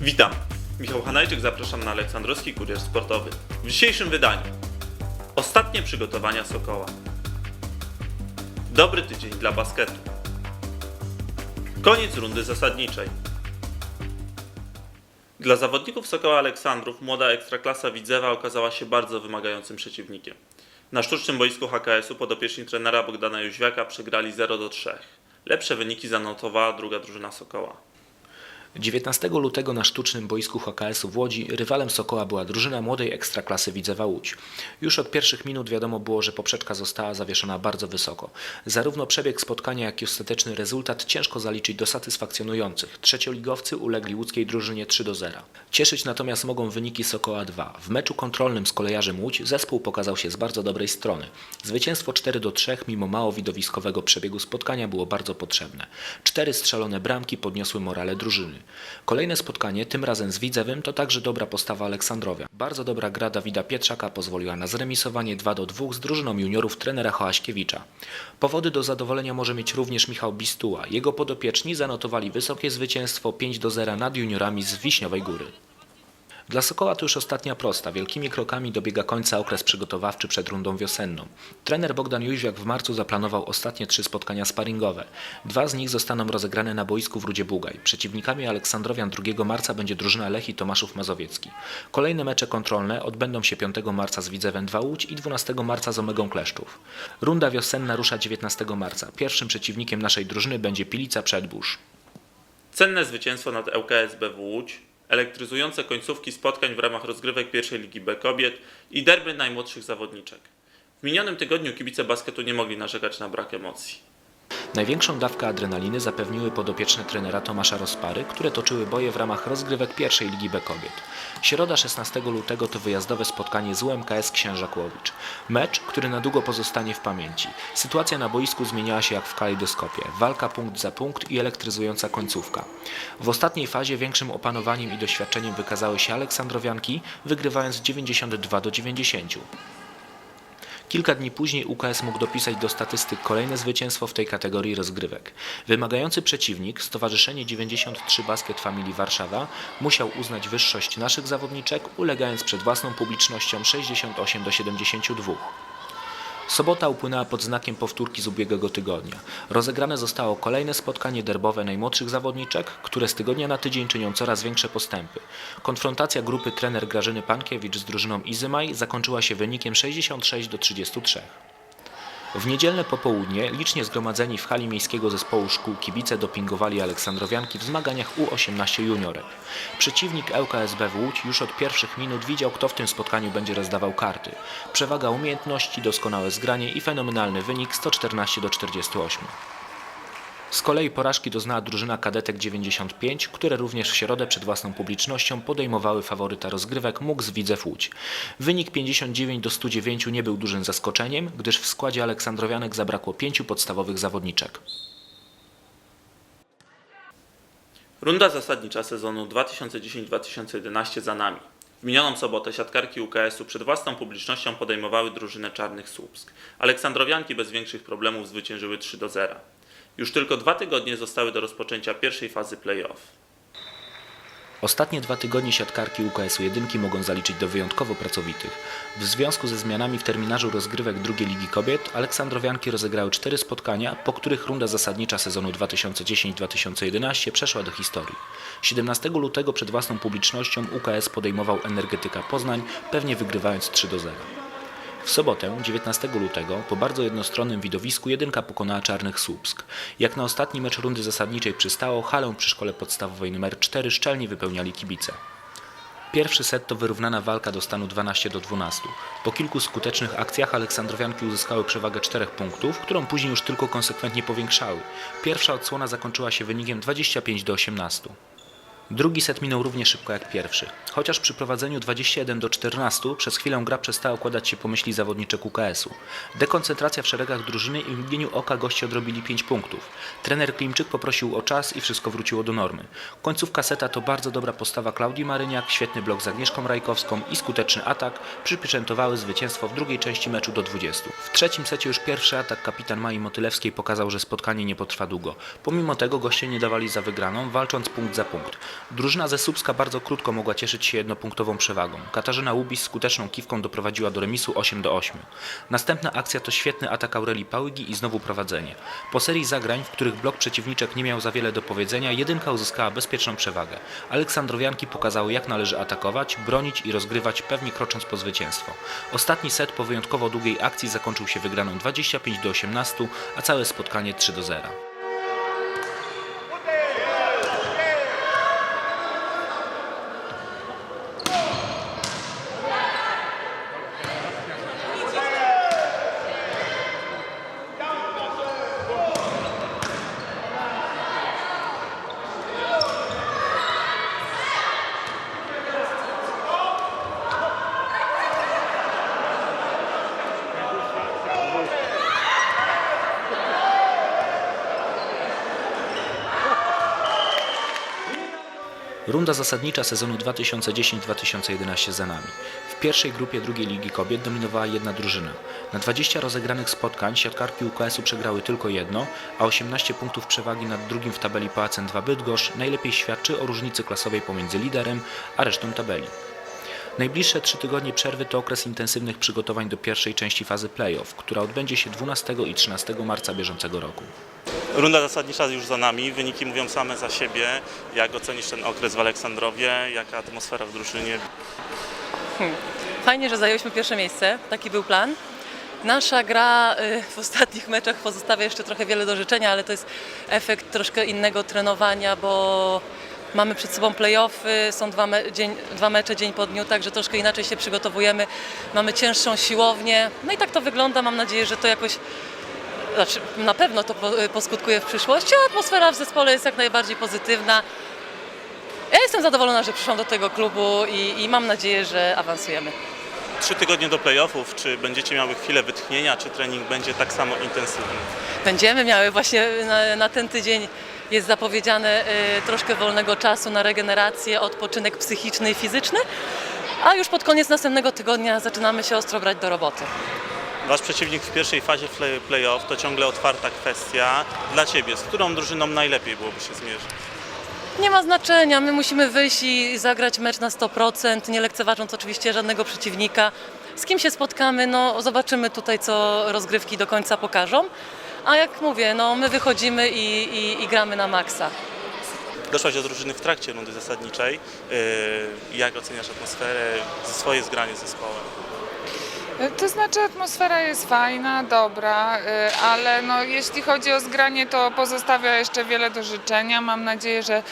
Witam. Michał Hanajczyk, zapraszam na Aleksandrowski Kurier Sportowy. W dzisiejszym wydaniu ostatnie przygotowania Sokoła. Dobry tydzień dla basketu. Koniec rundy zasadniczej. Dla zawodników Sokoła Aleksandrów młoda ekstraklasa Widzewa okazała się bardzo wymagającym przeciwnikiem. Na sztucznym boisku HKS-u podopieczni trenera Bogdana Jóźwiaka przegrali 0 do 3. Lepsze wyniki zanotowała druga drużyna Sokoła. 19 lutego na sztucznym boisku HKS-u w Łodzi rywalem Sokoła była drużyna młodej ekstraklasy Widzewa Łódź. Już od pierwszych minut wiadomo było, że poprzeczka została zawieszona bardzo wysoko. Zarówno przebieg spotkania, jak i ostateczny rezultat ciężko zaliczyć do satysfakcjonujących. Trzecioligowcy ulegli łódzkiej drużynie 3 do 0. Cieszyć natomiast mogą wyniki Sokoła 2. W meczu kontrolnym z kolejarzem Łódź zespół pokazał się z bardzo dobrej strony. Zwycięstwo 4 do 3 mimo mało widowiskowego przebiegu spotkania było bardzo potrzebne. Cztery strzelone bramki podniosły morale drużyny. Kolejne spotkanie, tym razem z Widzewym, to także dobra postawa Aleksandrowia. Bardzo dobra gra Dawida Pietrzaka pozwoliła na zremisowanie 2 do 2 z drużyną juniorów trenera Choaśkiewicza. Powody do zadowolenia może mieć również Michał Bistuła. Jego podopieczni zanotowali wysokie zwycięstwo 5 do 0 nad juniorami z Wiśniowej Góry. Dla Sokoła to już ostatnia prosta. Wielkimi krokami dobiega końca okres przygotowawczy przed rundą wiosenną. Trener Bogdan Jóźwiak w marcu zaplanował ostatnie trzy spotkania sparingowe. Dwa z nich zostaną rozegrane na boisku w Rudzie Bugaj. Przeciwnikami Aleksandrowian 2 marca będzie drużyna Lech i Tomaszów Mazowiecki. Kolejne mecze kontrolne odbędą się 5 marca z Widzewem 2 Łódź i 12 marca z Omegą Kleszczów. Runda wiosenna rusza 19 marca. Pierwszym przeciwnikiem naszej drużyny będzie Pilica Przedbórz. Cenne zwycięstwo nad ŁKS BW Łódź, elektryzujące końcówki spotkań w ramach rozgrywek pierwszej Ligi B kobiet i derby najmłodszych zawodniczek. W minionym tygodniu kibice basketu nie mogli narzekać na brak emocji. Największą dawkę adrenaliny zapewniły podopieczne trenera Tomasza Rozpary, które toczyły boje w ramach rozgrywek pierwszej Ligi B Kobiet. Środa 16 lutego to wyjazdowe spotkanie z UMKS Księża Kłowicz. Mecz, który na długo pozostanie w pamięci. Sytuacja na boisku zmieniała się jak w kalejdoskopie. Walka punkt za punkt i elektryzująca końcówka. W ostatniej fazie większym opanowaniem i doświadczeniem wykazały się Aleksandrowianki, wygrywając 92 do 90. Kilka dni później UKS mógł dopisać do statystyk kolejne zwycięstwo w tej kategorii rozgrywek. Wymagający przeciwnik, Stowarzyszenie 93 Basket Family Warszawa, musiał uznać wyższość naszych zawodniczek, ulegając przed własną publicznością 68 do 72. Sobota upłynęła pod znakiem powtórki z ubiegłego tygodnia. Rozegrane zostało kolejne spotkanie derbowe najmłodszych zawodniczek, które z tygodnia na tydzień czynią coraz większe postępy. Konfrontacja grupy trener Grażyny Pankiewicz z drużyną Izymaj zakończyła się wynikiem 66 do 33. W niedzielne popołudnie licznie zgromadzeni w hali miejskiego zespołu szkół kibice dopingowali Aleksandrowianki w zmaganiach U18 juniorek. Przeciwnik ŁKSB w Łódź już od pierwszych minut widział, kto w tym spotkaniu będzie rozdawał karty. Przewaga umiejętności, doskonałe zgranie i fenomenalny wynik 114 do 48. Z kolei porażki doznała drużyna kadetek 95, które również w środę przed własną publicznością podejmowały faworyta rozgrywek MUK z Widzew Łódź. Wynik 59 do 109 nie był dużym zaskoczeniem, gdyż w składzie Aleksandrowianek zabrakło pięciu podstawowych zawodniczek. Runda zasadnicza sezonu 2010-2011 za nami. W minioną sobotę siatkarki UKS-u przed własną publicznością podejmowały drużynę Czarnych Słupsk. Aleksandrowianki bez większych problemów zwyciężyły 3 do 0. Już tylko dwa tygodnie zostały do rozpoczęcia pierwszej fazy play-off. Ostatnie dwa tygodnie siatkarki UKS-u jedynki mogą zaliczyć do wyjątkowo pracowitych. W związku ze zmianami w terminarzu rozgrywek drugiej Ligi Kobiet, Aleksandrowianki rozegrały cztery spotkania, po których runda zasadnicza sezonu 2010-2011 przeszła do historii. 17 lutego przed własną publicznością UKS podejmował Energetyka Poznań, pewnie wygrywając 3 do 0. W sobotę, 19 lutego, po bardzo jednostronnym widowisku jedynka pokonała Czarnych Słupsk. Jak na ostatni mecz rundy zasadniczej przystało, halę przy szkole podstawowej nr 4 szczelnie wypełniali kibice. Pierwszy set to wyrównana walka do stanu 12 do 12. Po kilku skutecznych akcjach Aleksandrowianki uzyskały przewagę 4 punktów, którą później już tylko konsekwentnie powiększały. Pierwsza odsłona zakończyła się wynikiem 25 do 18. Drugi set minął równie szybko jak pierwszy. Chociaż przy prowadzeniu 21 do 14 przez chwilę gra przestała układać się po myśli zawodniczek UKS-u. Dekoncentracja w szeregach drużyny i w mgnieniu oka goście odrobili 5 punktów. Trener Klimczyk poprosił o czas i wszystko wróciło do normy. Końcówka seta to bardzo dobra postawa Klaudii Maryniak, świetny blok z Agnieszką Rajkowską i skuteczny atak przypieczętowały zwycięstwo w drugiej części meczu do 20. W trzecim secie już pierwszy atak kapitan Mai Motylewskiej pokazał, że spotkanie nie potrwa długo. Pomimo tego goście nie dawali za wygraną, walcząc punkt za punkt. Drużyna ze Słupska bardzo krótko mogła cieszyć się jednopunktową przewagą. Katarzyna Łubis skuteczną kiwką doprowadziła do remisu 8 do 8. Następna akcja to świetny atak Aurelii Pałygi i znowu prowadzenie. Po serii zagrań, w których blok przeciwniczek nie miał za wiele do powiedzenia, jedynka uzyskała bezpieczną przewagę. Aleksandrowianki pokazały jak należy atakować, bronić i rozgrywać, pewnie krocząc po zwycięstwo. Ostatni set po wyjątkowo długiej akcji zakończył się wygraną 25 do 18, a całe spotkanie 3 do 0. Runda zasadnicza sezonu 2010-2011 za nami. W pierwszej grupie drugiej Ligi Kobiet dominowała jedna drużyna. Na 20 rozegranych spotkań siatkarki UKS-u przegrały tylko jedno, a 18 punktów przewagi nad drugim w tabeli PACEN 2 Bydgoszcz najlepiej świadczy o różnicy klasowej pomiędzy liderem a resztą tabeli. Najbliższe trzy tygodnie przerwy to okres intensywnych przygotowań do pierwszej części fazy playoff, która odbędzie się 12 i 13 marca bieżącego roku. Runda zasadnicza już za nami, wyniki mówią same za siebie. Jak ocenisz ten okres w Aleksandrowie? Jaka atmosfera w drużynie? Fajnie, że zajęliśmy pierwsze miejsce, taki był plan. Nasza gra y, w ostatnich meczach pozostawia jeszcze trochę wiele do życzenia, ale to jest efekt troszkę innego trenowania, bo mamy przed sobą playoffy, są dwa, me- dzień, dwa mecze dzień po dniu, także troszkę inaczej się przygotowujemy. Mamy cięższą siłownię, no i tak to wygląda. Mam nadzieję, że to jakoś znaczy, na pewno to po- poskutkuje w przyszłości, a atmosfera w zespole jest jak najbardziej pozytywna. Ja jestem zadowolona, że przyszłam do tego klubu i, i mam nadzieję, że awansujemy. Trzy tygodnie do playoffów. Czy będziecie miały chwilę wytchnienia, czy trening będzie tak samo intensywny? Będziemy miały właśnie na, na ten tydzień jest zapowiedziane y, troszkę wolnego czasu na regenerację, odpoczynek psychiczny i fizyczny, a już pod koniec następnego tygodnia zaczynamy się ostro brać do roboty. Wasz przeciwnik w pierwszej fazie play- playoff to ciągle otwarta kwestia. Dla Ciebie, z którą drużyną najlepiej byłoby się zmierzyć? Nie ma znaczenia, my musimy wyjść i zagrać mecz na 100%, nie lekceważąc oczywiście żadnego przeciwnika. Z kim się spotkamy, no zobaczymy tutaj, co rozgrywki do końca pokażą. A jak mówię, no my wychodzimy i, i, i gramy na maksa. Doszłaś do drużyny w trakcie rundy zasadniczej. Yy, Jak oceniasz atmosferę, swoje zgranie z zespołem? To znaczy atmosfera jest fajna, dobra, y, ale no, jeśli chodzi o zgranie, to pozostawia jeszcze wiele do życzenia. Mam nadzieję, że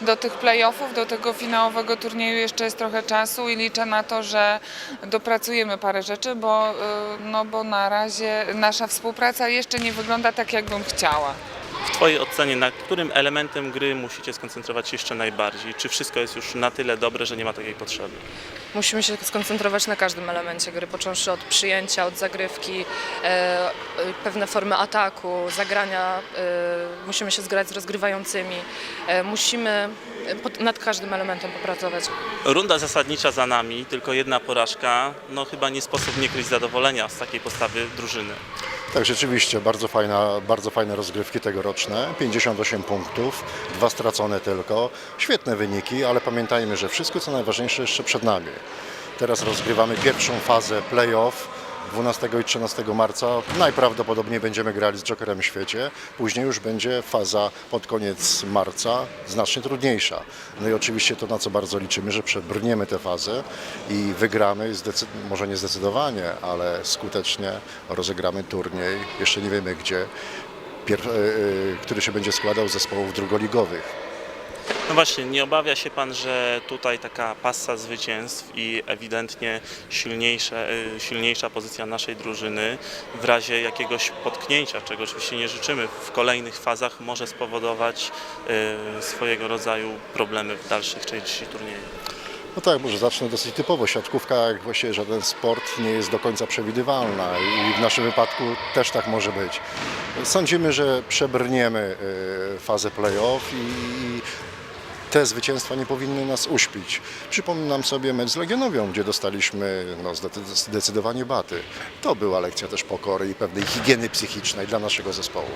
do tych playoffów, do tego finałowego turnieju jeszcze jest trochę czasu i liczę na to, że dopracujemy parę rzeczy, bo, y, no, bo na razie nasza współpraca jeszcze nie wygląda tak, jakbym chciała. W Twojej ocenie, na którym elementem gry musicie skoncentrować się jeszcze najbardziej? Czy wszystko jest już na tyle dobre, że nie ma takiej potrzeby? Musimy się skoncentrować na każdym elemencie gry, począwszy od przyjęcia, od zagrywki, e, e, pewne formy ataku, zagrania. E, musimy się zgrać z rozgrywającymi. E, musimy pod, nad każdym elementem popracować. Runda zasadnicza za nami, tylko jedna porażka. No chyba nie sposób nie kryć zadowolenia z takiej postawy drużyny. Tak, rzeczywiście, bardzo, fajna, bardzo fajne rozgrywki tegoroczne. 58 punktów, dwa stracone tylko. Świetne wyniki, ale pamiętajmy, że wszystko co najważniejsze jeszcze przed nami. Teraz rozgrywamy pierwszą fazę playoff. 12 i 13 marca najprawdopodobniej będziemy grali z Jokerem w świecie. Później już będzie faza pod koniec marca znacznie trudniejsza. No i oczywiście to, na co bardzo liczymy, że przebrniemy tę fazę i wygramy, może nie zdecydowanie, ale skutecznie rozegramy turniej. Jeszcze nie wiemy gdzie, y, y, który się będzie składał z zespołów drugoligowych. No właśnie, nie obawia się Pan, że tutaj taka passa zwycięstw i ewidentnie silniejsze, y, silniejsza pozycja naszej drużyny w razie jakiegoś potknięcia, czego oczywiście nie życzymy, w kolejnych fazach może spowodować y, swojego rodzaju problemy w dalszych części turnieju. No tak, może zacznę dosyć typowo. Siatkówka, jak właściwie żaden sport, nie jest do końca przewidywalna i w naszym wypadku też tak może być. Sądzimy, że przebrniemy y, fazę playoff i te zwycięstwa nie powinny nas uśpić. Przypominam sobie mecz z Legionowią, gdzie dostaliśmy no, zdecy- zdecydowanie baty. To była lekcja też pokory i pewnej higieny psychicznej dla naszego zespołu.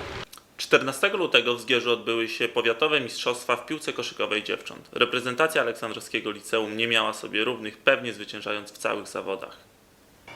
14 lutego w Zgierzu odbyły się powiatowe mistrzostwa w piłce koszykowej dziewcząt. Reprezentacja Aleksandrowskiego Liceum nie miała sobie równych, pewnie zwyciężając w całych zawodach.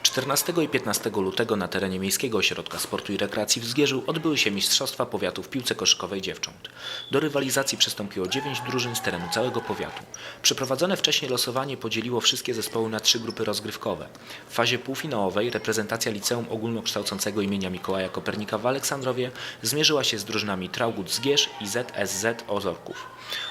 14 i 15 lutego na terenie Miejskiego Ośrodka Sportu i Rekreacji w Zgierzu odbyły się Mistrzostwa Powiatu w piłce koszykowej dziewcząt. Do rywalizacji przystąpiło 9 drużyn z terenu całego powiatu. Przeprowadzone wcześniej losowanie podzieliło wszystkie zespoły na trzy grupy rozgrywkowe. W fazie półfinałowej reprezentacja Liceum Ogólnokształcącego imienia Mikołaja Kopernika w Aleksandrowie zmierzyła się z drużynami Traugut Zgierz i ZSZ Ozorków.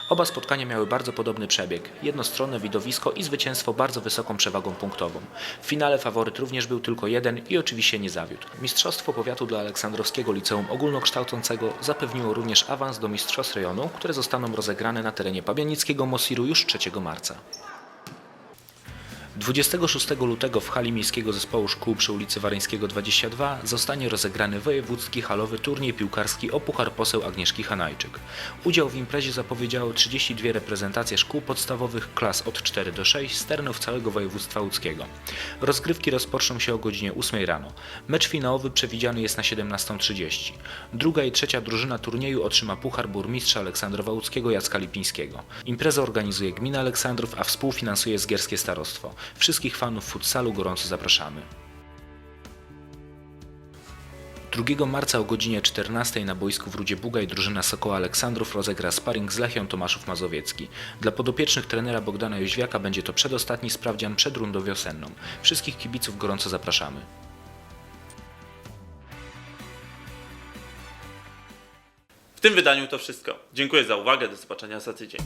Oba spotkania miały bardzo podobny przebieg, jednostronne widowisko i zwycięstwo bardzo wysoką przewagą punktową. W finale faworyt również był tylko jeden i oczywiście nie zawiódł. Mistrzostwo powiatu dla Aleksandrowskiego Liceum Ogólnokształcącego zapewniło również awans do Mistrzostw Rejonu, które zostaną rozegrane na terenie Pabianickiego Mosiru już 3 marca. 26 lutego w hali Miejskiego Zespołu Szkół przy ulicy Wareńskiego 22 zostanie rozegrany wojewódzki halowy turniej piłkarski o Puchar Poseł Agnieszki Hanajczyk. Udział w imprezie zapowiedziało 32 reprezentacje szkół podstawowych klas od 4 do 6 z terenów całego województwa łódzkiego. Rozgrywki rozpoczną się o godzinie 8 rano. Mecz finałowy przewidziany jest na 17.30. Druga i trzecia drużyna turnieju otrzyma Puchar Burmistrza Aleksandrowa Łódzkiego Jacka Lipińskiego. Imprezę organizuje Gmina Aleksandrów, a współfinansuje Zgierskie Starostwo. Wszystkich fanów futsalu gorąco zapraszamy. 2 marca o godzinie 14 na boisku w Rudzie Bugaj drużyna Sokoła Aleksandrów rozegra sparring z Lechią Tomaszów Mazowiecki. Dla podopiecznych trenera Bogdana Jóźwiaka będzie to przedostatni sprawdzian przed rundą wiosenną. Wszystkich kibiców gorąco zapraszamy. W tym wydaniu to wszystko. Dziękuję za uwagę, do zobaczenia za tydzień.